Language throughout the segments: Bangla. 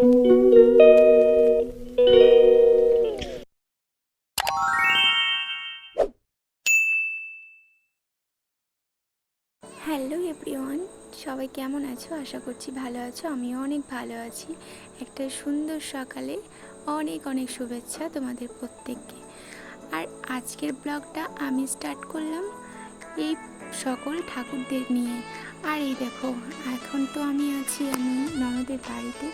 হ্যালো এভরিওয়ান, সবাই কেমন আছো? আশা করছি ভালো আছো, আমিও অনেক ভালো আছি। একটা সুন্দর সকালে অনেক অনেক শুভেচ্ছা তোমাদের প্রত্যেককে। আর আজকের ব্লগটা আমি স্টার্ট করলাম এই সকল ঠাকুরদের নিয়ে। আর এই দেখো, এখন তো আমি আছি আমি ননদের বাড়িতে।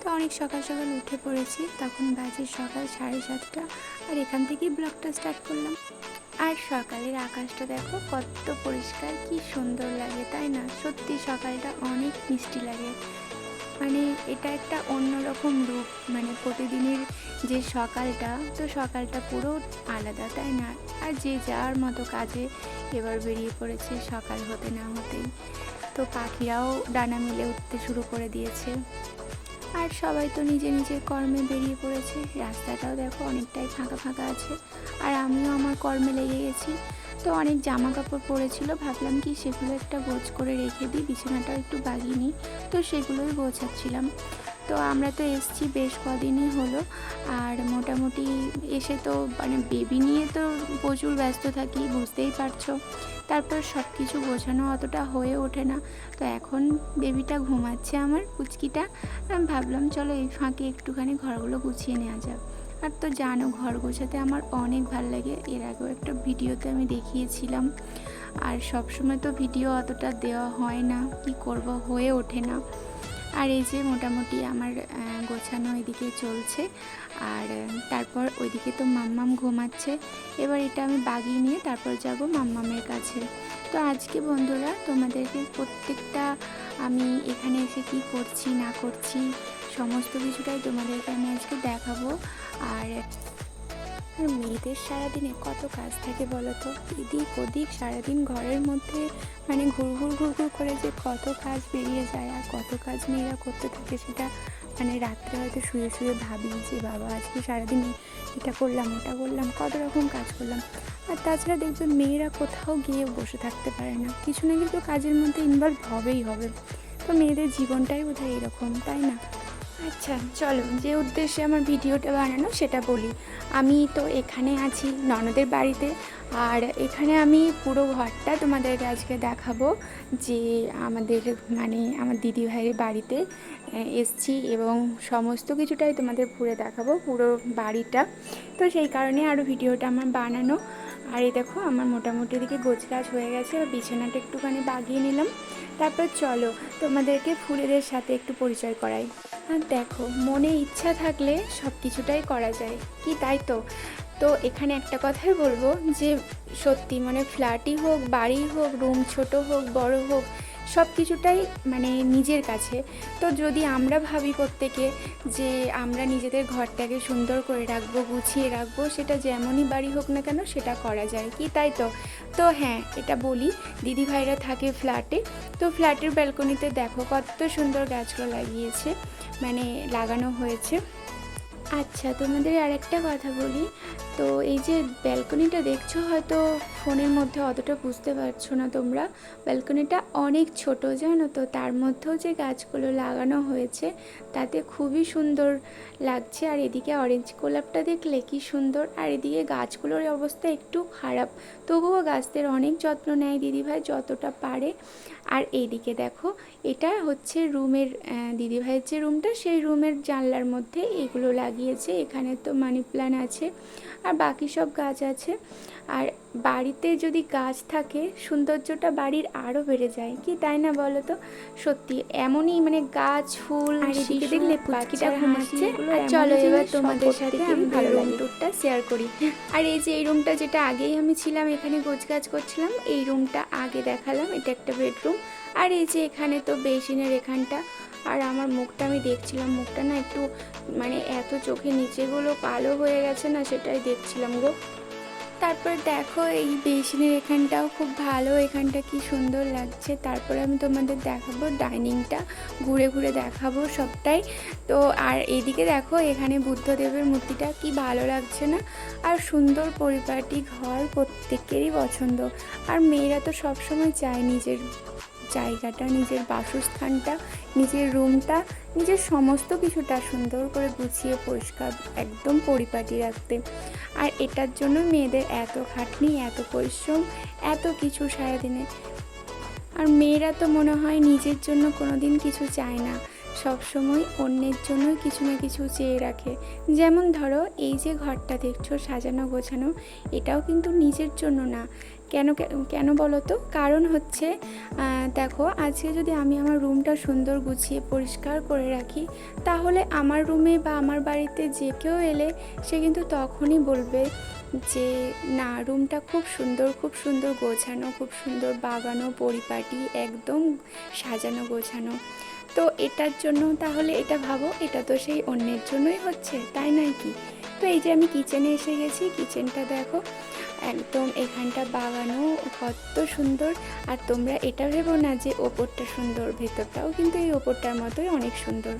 তো অনেক সকাল সকাল উঠে পড়েছি। তখন বাজে সকাল সাড়ে সাতটা আর এখান থেকেই ব্লগটা স্টার্ট করলাম। আর সকালের আকাশটা দেখো কত পরিষ্কার, কি সুন্দর লাগে, তাই না? সত্যি সকালটা অনেক মিষ্টি লাগে। মানে এটা একটা অন্যরকম রূপ মানে প্রতিদিনের যে সকালটা, তো সকালটা পুরো আলাদা, তাই না? আর যে যার মতো কাজে এবার বেরিয়ে পড়েছে সকাল হতে না হতেই। তো পাখিরাও ডানা মিলে উঠতে শুরু করে দিয়েছে। আর সবাই তো নিজে নিজের কর্মে বেরিয়ে পড়েছে। রাস্তাটাও দেখো অনেকটাই ফাঁকা ফাঁকা আছে। আর আমিও আমার কর্মে লেগে গেছি। তো অনেক জামা কাপড় পরেছিল ভাবলাম কি সেগুলো একটা গোছ করে রেখে দিই। বিছানাটাও একটু বাগিয়ে নিই। তো সেগুলোই গোছাচ্ছিলাম। তো আমরা তো এসছি বেশ কদিনই হলো। আর মোটামুটি এসে তো মানে বেবি নিয়ে তো প্রচুর ব্যস্ত থাকি, বুঝতেই পারছ। তারপর সব কিছু গোছানো অতটা হয়ে ওঠে না। তো এখন বেবিটা ঘুমাচ্ছে আমার কুচকিটা আমি ভাবলাম, চলো এই ফাঁকে একটুখানি ঘরগুলো গুছিয়ে নেওয়া যাক। আর তো জানো, ঘর গোছাতে আমার অনেক ভালো লাগে। এর আগেও একটা ভিডিওতে আমি দেখিয়েছিলাম। আর সবসময় তো ভিডিও অতটা দেওয়া হয় না, কি করব হয়ে ওঠে না। আর এই যে মোটামুটি আমার গোছানো এদিকে চলছে। আর তারপর ওইদিকে তো মাম্মাম ঘুমাচ্ছে। এবার এটা আমি বাগিয়ে নিয়ে তারপর যাব মাম্মামের কাছে। তো আজকে বন্ধুরা, তোমাদেরকে প্রত্যেকটা আমি এখানে এসে কি করছি, না করছি, সমস্ত কিছুটাই তোমাদেরকে আমি আজকে দেখাবো। আর আর মেয়েদের সারাদিনে কত কাজ থাকে বলো তো? এদিক ওদিক সারাদিন ঘরের মধ্যে মানে ঘুর ঘুর ঘুরঘুর ঘুরঘুর করে যে কত কাজ বেরিয়ে যায় আর কত কাজ মেয়েরা করতে থাকে সেটা মানে রাত্রে হয়তো শুয়ে শুয়ে ভাবি যে, বাবা, আজকে সারাদিন এটা করলাম, ওটা করলাম, কত রকম কাজ করলাম। আর তাছাড়া দেখবেন মেয়েরা কোথাও গিয়ে বসে থাকতে পারে না। কিছু না কিছু কাজের মধ্যে ইনভলভ হবেই হবে। তো মেয়েদের জীবনটাই বোধহয় এরকম, তাই না? আচ্ছা চলো, যে উদ্দেশ্যে আমার ভিডিওটা বানানো সেটা বলি। আমি তো এখানে আছি ননদের বাড়িতে, আর এখানে আমি পুরো ঘরটা তোমাদেরকে আজকে দেখাবো যে আমাদের মানে আমার দিদি ভাইয়ের বাড়িতে এসছি এবং সমস্ত কিছুটাই তোমাদের ঘুরে দেখাবো, পুরো বাড়িটা। তো সেই কারণে আরও ভিডিওটা আমার বানানো। আর এই দেখো, আমার মোটামুটি দিকে গোছগাছ হয়ে গেছে আর বিছানাটা একটুখানি বাগিয়ে নিলাম। তারপর চলো, তোমাদেরকে ফুলেদের সাথে একটু পরিচয় করাই। আর দেখো, মনে ইচ্ছা থাকলে সব কিছুটাই করা যায়। কি তাই তো? তো এখানে একটা কথাই বলব যে, সত্যি মানে ফ্ল্যাটই হোক বাড়ি হোক রুম ছোট হোক, বড় হোক সব কিছুটাই মানে নিজের কাছে। তো যদি আমরা ভাবি প্রত্যেকে যে আমরা নিজেদের ঘরটাকে সুন্দর করে রাখব, গুছিয়ে রাখব, সেটা যেমনই বাড়ি হোক না কেন সেটা করা যায়। কি তাই তো? তো হ্যাঁ এটা বলি, দিদি ভাইরা থাকে ফ্ল্যাটে, তো ফ্ল্যাটের ব্যালকনিতে দেখো কত সুন্দর গাছগুলো লাগিয়েছে মানে লাগানো হয়েছে। আচ্ছা তোমাদের আরেকটা কথা বলি, তো এই যে ব্যালকনিটা দেখছ হয়তো ফোনের মধ্যে অতটা বুঝতে পারছ না তোমরা। ব্যালকনিটা অনেক ছোট, জানো তো? তার মধ্যেও যে গাছগুলো লাগানো হয়েছে, তাতে খুবই সুন্দর লাগছে। আর এদিকে অরেঞ্জ গোলাপটা দেখলে কি সুন্দর। আর এদিকে গাছগুলোর অবস্থা একটু খারাপ। তবুও গাছদের অনেক যত্ন নেয় দিদিভাই যতটা পারে। আর এইদিকে দেখো, এটা হচ্ছে রুমের দিদিভাইয়ের যে রুমটা, সেই রুমের জানলার মধ্যে এগুলো লাগিয়েছে। এখানে তো মানি প্ল্যান্ট আছে। আর বাকি সব গাছ আছে। আর বাড়িতে যদি গাছ থাকে সৌন্দর্যটা বাড়ির আরও বেড়ে যায়। কি তাই না বলো তো? সত্যি এমনই মানে গাছ ফুল দেখলে পুচকিটার ঘুমাচ্ছে আর চলো এবার তোমাদের সাথে আমি ভালো লাগে। টুরটা শেয়ার করি। আর এই যে এই রুমটা যেটা আগেই আমি ছিলাম এখানে গোছগাছ করছিলাম এই রুমটা আগে দেখালাম এটা একটা বেডরুম আর এই যে এখানে তো বেসিনের এখানটা আর আমার মুখটা আমি দেখছিলাম মুখটা না একটু মানে এত চোখে নিচেগুলো কালো হয়ে গেছে না সেটাই দেখছিলাম গো। তারপর দেখো এই বেসিনের এখানটাও খুব ভালো, এখানটা কি সুন্দর লাগছে। তারপরে আমি তোমাদের দেখাবো ডাইনিংটা, ঘুরে ঘুরে দেখাবো সবটাই। তো আর এদিকে দেখো এখানে বুদ্ধদেবের মূর্তিটা কি ভালো লাগছে না? আর সুন্দর পরিপাটি ঘর প্রত্যেকেরই পছন্দ। আর মেয়েরা তো সবসময় চায় নিজের জায়গাটা, নিজের বাসস্থানটা, নিজের রুমটা নিজের সমস্ত কিছুটা সুন্দর করে গুছিয়ে পরিষ্কার একদম পরিপাটি রাখতে। আর এটার জন্য মেয়েদের এত খাটনি, এত পরিশ্রম, এত কিছু সারাদিনে। আর মেয়েরা তো মনে হয় নিজের জন্য কোনো দিন কিছু চায় না। সব সময় অন্যের জন্যই কিছু না কিছু চেয়ে রাখে। যেমন ধরো, এই যে ঘরটা দেখছ সাজানো গোছানো, এটাও কিন্তু নিজের জন্য না। কেন কেন বলো তো? কারণ হচ্ছে দেখো, আজকে যদি আমি আমার রুমটা সুন্দর গুছিয়ে পরিষ্কার করে রাখি, তাহলে আমার রুমে বা আমার বাড়িতে যে কেউ এলে সে কিন্তু তখনই বলবে যে, না, রুমটা খুব সুন্দর খুব সুন্দর গোছানো, খুব সুন্দর বাগানো, পরিপাটি, একদম সাজানো, গোছানো। তো এটার জন্য তাহলে এটা ভাবো, এটা তো সেই অন্যের জন্যই হচ্ছে, তাই নয় কি? তো এই যে আমি কিচেনে এসে গেছি, কিচেনটা দেখো একদম এখানটা বাগানো কত সুন্দর। আর তোমরা এটা ভেবো না যে ওপরটা সুন্দর, ভেতরটাও কিন্তু এই ওপরটার মতোই অনেক সুন্দর।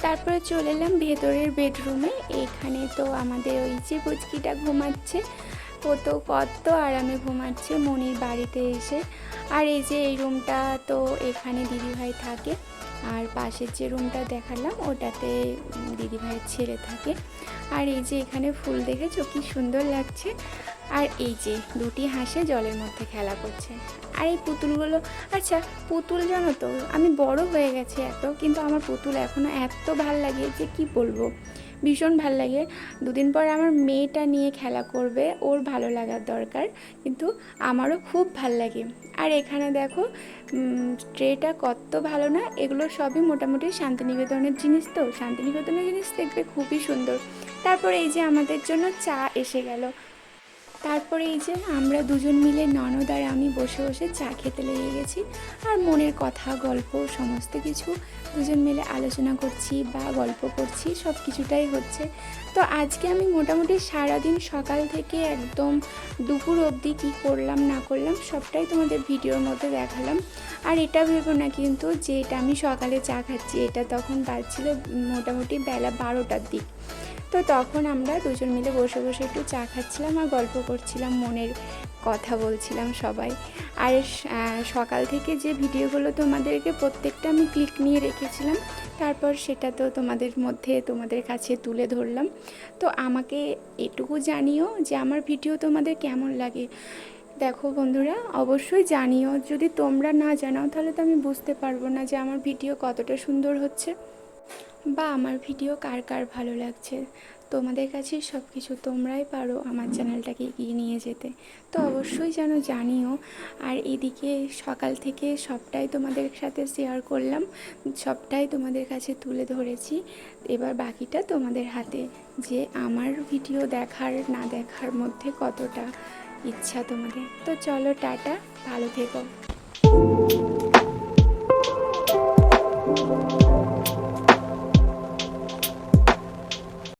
তারপরে চলে এলাম ভেতরের বেডরুমে। এইখানে তো আমাদের ওই যে পুচকিটা ঘুমাচ্ছে। ও তো কত আরামে ঘুমাচ্ছে মনির বাড়িতে এসে। আর এই যে এই রুমটা তো এখানে দিদিভাই থাকে। আর পাশের যে রুমটা দেখালাম ওটাতে দিদিভাইয়ের ছেলে থাকে। আর এই যে এখানে ফুল দেখেছ? কি সুন্দর লাগছে। আর এই যে দুটি হাঁসে জলের মধ্যে খেলা করছে। আর এই পুতুলগুলো আচ্ছা পুতুল জানো তো, আমি বড় হয়ে গেছি এত, কিন্তু আমার পুতুল এখনও এত ভালো লাগে যে কি বলব? ভীষণ ভালো লাগে। দুদিন পর আমার মেয়েটা নিয়ে খেলা করবে, ওর ভালো লাগার দরকার, কিন্তু আমারও খুব ভালো লাগে। আর এখানে দেখো ট্রেটা কত ভালো না, এগুলো সবই মোটামুটি শান্তিনিকেতনের জিনিস তো, শান্তিনিকেতনের জিনিস দেখবে খুবই সুন্দর। তারপরে এই যে আমাদের জন্য চা এসে গেল। তারপরে এই যে আমরা দুজন মিলে ননদ আর আমি বসে বসে চা খেতে লেগে গেছি আর মনের কথা, গল্প, সমস্ত কিছু দুজন মিলে আলোচনা করছি বা গল্প করছি, সব কিছুটাই হচ্ছে। তো আজকে আমি মোটামুটি সারাদিন সকাল থেকে একদম দুপুর অবধি কী করলাম, না করলাম, সবটাই তোমাদের ভিডিওর মধ্যে দেখালাম। আর এটা ভেবো না কিন্তু যে এটা আমি সকালে চা খাচ্ছি, এটা তখন বাজছিল মোটামুটি বেলা বারোটার দিক। তো তখন আমরা দুজন মিলে বসে বসে একটু চা খাচ্ছিলাম আর গল্প করছিলাম, মনের কথা বলছিলাম সবাই। আর সকাল থেকে যে ভিডিওগুলো তোমাদেরকে প্রত্যেকটা আমি ক্লিক নিয়ে রেখেছিলাম, তারপর সেটা তো তোমাদের মধ্যে তোমাদের কাছে তুলে ধরলাম। তো আমাকে এটুকু জানিও যে আমার ভিডিও তোমাদের কেমন লাগে। দেখো বন্ধুরা, অবশ্যই জানিও। যদি তোমরা না জানাও, তাহলে তো আমি বুঝতে পারব না যে আমার ভিডিও কতটা সুন্দর হচ্ছে। বা আমার ভিডিও কার কার ভালো লাগছে? তোমাদের কাছে সব কিছু তোমরাই পারো আমার চ্যানেলটাকে এগিয়ে নিয়ে যেতে। তো অবশ্যই যেন জানিও। আর এদিকে সকাল থেকে সবটাই তোমাদের সাথে শেয়ার করলাম। সবটাই তোমাদের কাছে তুলে ধরেছি। এবার বাকিটা তোমাদের হাতে। যে আমার ভিডিও দেখার, না দেখার মধ্যে কতটা ইচ্ছা তোমাদের। তো চলো টাটা, ভালো থেকো।